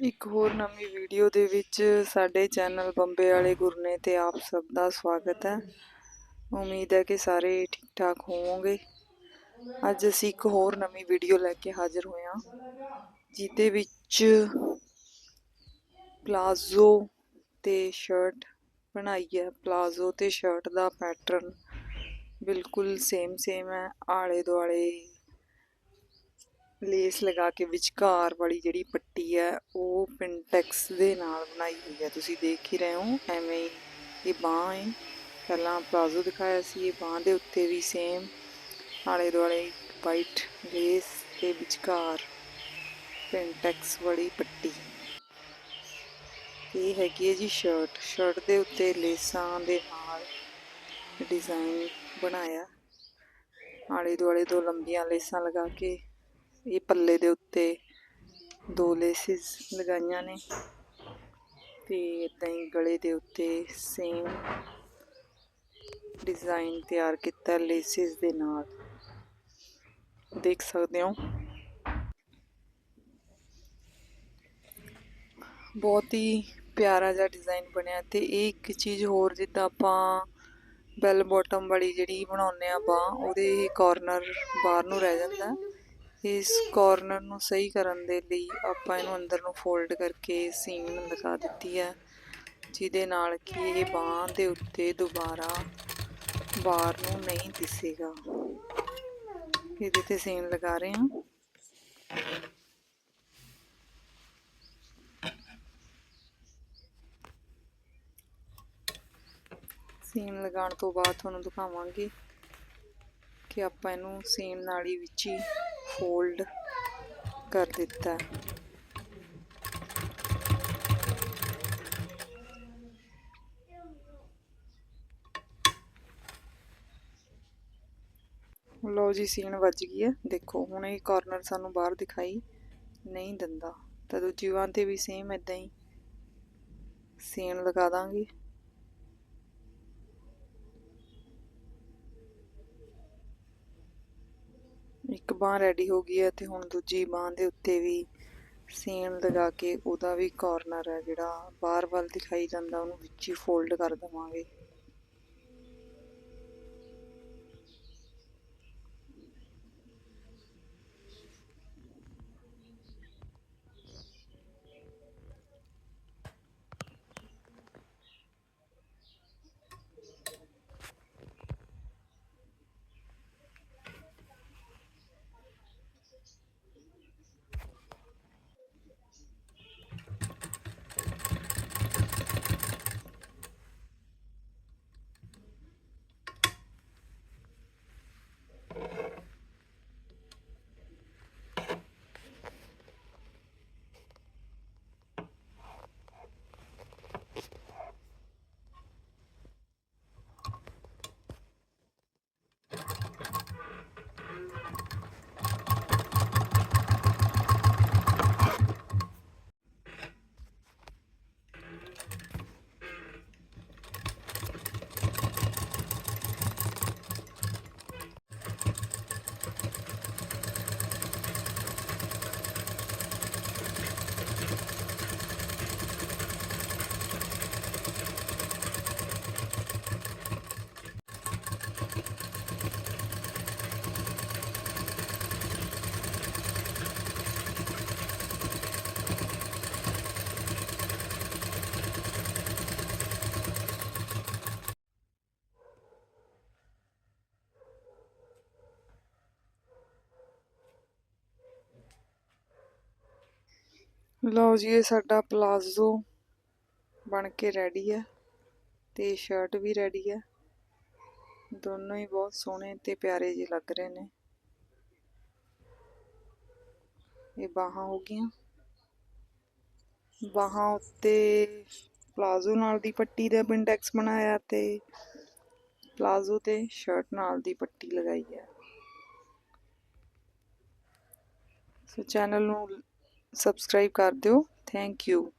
ਇੱਕ ਹੋਰ ਨਵੀਂ ਵੀਡੀਓ ਦੇ ਵਿੱਚ ਸਾਡੇ ਚੈਨਲ ਬੰਬੇ ਵਾਲੇ ਗੁਰਨੇ ਤੇ ਆਪ ਸਭ ਦਾ ਸਵਾਗਤ ਹੈ। ਉਮੀਦ ਹੈ ਕਿ ਸਾਰੇ ਠੀਕ ਠਾਕ ਹੋਵੋਗੇ। ਅੱਜ ਅਸੀਂ ਇੱਕ ਹੋਰ ਨਵੀਂ ਵੀਡੀਓ ਲੈ ਕੇ ਹਾਜ਼ਰ ਹੋਏ ਹਾਂ, ਜਿਹਦੇ ਵਿੱਚ ਪਲਾਜ਼ੋ ਤੇ ਸ਼ਰਟ ਬਣਾਈ ਹੈ। ਪਲਾਜ਼ੋ ਤੇ ਸ਼ਰਟ ਦਾ ਪੈਟਰਨ ਬਿਲਕੁਲ ਸੇਮ ਸੇਮ ਹੈ ਆਲੇ ਦੁਆਲੇ ਲੇਸ ਲਗਾ ਕੇ ਵਿਚਕਾਰ ਵਾਲੀ ਜਿਹੜੀ ਪੱਟੀ ਹੈ, ਉਹ ਪਿੰਟੈਕਸ ਦੇ ਨਾਲ ਬਣਾਈ ਹੋਈ ਹੈ। ਤੁਸੀਂ ਦੇਖ ਹੀ ਰਹੇ ਹੋ, ਐਵੇਂ ਹੀ ਇਹ ਬਾਂਹ ਹੈ। ਪਹਿਲਾਂ ਪਲਾਜ਼ੋ ਦਿਖਾਇਆ ਸੀ, ਇਹ ਬਾਂਹ ਦੇ ਉੱਤੇ ਵੀ ਸੇਮ ਆਲੇ ਦੁਆਲੇ ਵਾਈਟ ਲੇਸ ਤੇ ਵਿਚਕਾਰ ਪਿੰਟੈਕਸ ਵਾਲੀ ਪੱਟੀ। ਇਹ ਹੈਗੀ ਹੈ ਜੀ ਸ਼ਰਟ ਸ਼ਰਟ ਦੇ ਉੱਤੇ ਲੇਸਾਂ ਦੇ ਨਾਲ ਡਿਜ਼ਾਈਨ ਬਣਾਇਆ। ਆਲੇ ਦੁਆਲੇ ਦੋ ਲੰਬੀਆਂ ਲੇਸਾਂ ਲਗਾ ਕੇ ਇਹ ਪੱਲੇ ਦੇ ਉੱਤੇ ਦੋ ਲੇਸਿਸ ਲਗਾਈਆਂ ਨੇ ਤੇ ਇਦਾਂ ਹੀ ਗਲੇ ਦੇ ਉੱਤੇ ਸੇਮ ਡਿਜ਼ਾਈਨ ਤਿਆਰ ਕੀਤਾ ਲੇਸਿਸ ਦੇ ਨਾਲ। ਦੇਖ ਸਕਦੇ ਹੋ। ਬਹੁਤ ਹੀ ਪਿਆਰਾ ਜਿਹਾ ਡਿਜ਼ਾਈਨ ਬਣਿਆ ਤੇ ਇਹ ਇੱਕ ਚੀਜ਼ ਹੋਰ ਜਿੱਦਾਂ ਆਪਾਂ ਬੈਲ ਬਾਟਮ ਵਾਲੀ ਜਿਹੜੀ ਬਣਾਉਂਦੇ ਆ ਬਾਹ ਉਹਦੇ ਕਾਰਨਰ ਬਾਹਰ ਨੂੰ ਰਹਿ ਜਾਂਦਾ। ਇਸ ਕਾਰਨਰ ਨੂੰ ਸਹੀ ਕਰਨ ਦੇ ਲਈ ਆਪਾਂ ਇਹਨੂੰ ਅੰਦਰ ਨੂੰ ਫੋਲਡ ਕਰਕੇ ਸੀਨ ਲਗਾ ਦਿੱਤੀ ਹੈ ਜਿਹਦੇ ਨਾਲ ਕਿ ਇਹ ਬਾਹ ਦੇ ਉੱਤੇ ਦੁਬਾਰਾ ਬਾਹਰ ਨੂੰ ਨਹੀਂ ਦਿਸੇਗਾ। ਇਹਦੇ ਤੇ ਸੀਨ ਲਗਾ ਰਹੇ ਹਾਂ। ਸੀਨ ਲਗਾਉਣ ਤੋਂ ਬਾਅਦ ਤੁਹਾਨੂੰ ਦਿਖਾਵਾਂਗੇ ਕਿ ਆਪਾਂ ਇਹਨੂੰ ਸੇਮ ਨਾਲੀ ਵਿੱਚ ਹੀ ਫੋਲਡ ਕਰ ਦਿੱਤਾ। ਲਓ ਜੀ, ਸੀਨ ਵੱਜ ਗਈ ਹੈ। ਦੇਖੋ, ਹੁਣ ਇਹ ਕਾਰਨਰ ਸਾਨੂੰ ਬਾਹਰ ਦਿਖਾਈ ਨਹੀਂ ਦਿੰਦਾ। ਤਾਂ ਦੂਜੀ ਵਾਂ ਤੇ ਵੀ ਸੇਮ ਇਦਾਂ ਹੀ ਸੀਨ ਲਗਾ ਦਾਂਗੇ। ਇੱਕ ਬਾਂਹ ਰੈਡੀ ਹੋ ਗਈ ਹੈ ਤੇ ਹੁਣ ਦੂਜੀ ਬਾਂਹ ਦੇ ਉੱਤੇ ਵੀ ਸੀਨ ਲਗਾ ਕੇ ਉਹਦਾ ਵੀ ਕਾਰਨਰ ਹੈ ਜਿਹੜਾ ਬਾਹਰ ਵੱਲ ਦਿਖਾਈ ਜਾਂਦਾ, ਉਹਨੂੰ ਵਿੱਚ ਹੀ ਫੋਲਡ ਕਰ ਦੇਵਾਂਗੇ। ਲਓ ਜੀ, ਇਹ ਸਾਡਾ ਪਲਾਜ਼ੋ ਬਣ ਕੇ ਰੈਡੀ ਹੈ ਤੇ ਸ਼ਰਟ ਵੀ ਰੈਡੀ ਹੈ। ਦੋਨੋਂ ਹੀ ਬਹੁਤ ਸੋਹਣੇ ਤੇ ਪਿਆਰੇ ਜਿਹੇ ਲੱਗ ਰਹੇ ਨੇ। ਇਹ ਬਾਹਾਂ ਹੋ ਗਈਆਂ। ਬਾਹਾਂ ਉੱਤੇ ਪਲਾਜ਼ੋ ਨਾਲ ਦੀ ਪੱਟੀ ਦਾ ਪਿੰਡੈਕਸ ਬਣਾਇਆ ਤੇ ਪਲਾਜ਼ੋ ਤੇ ਸ਼ਰਟ ਨਾਲ ਦੀ ਪੱਟੀ ਲਗਾਈ ਹੈ। ਸੋ ਚੈਨਲ ਨੂੰ ਸਬਸਕ੍ਰਾਈਬ ਕਰ ਦਿਓ। Thank you.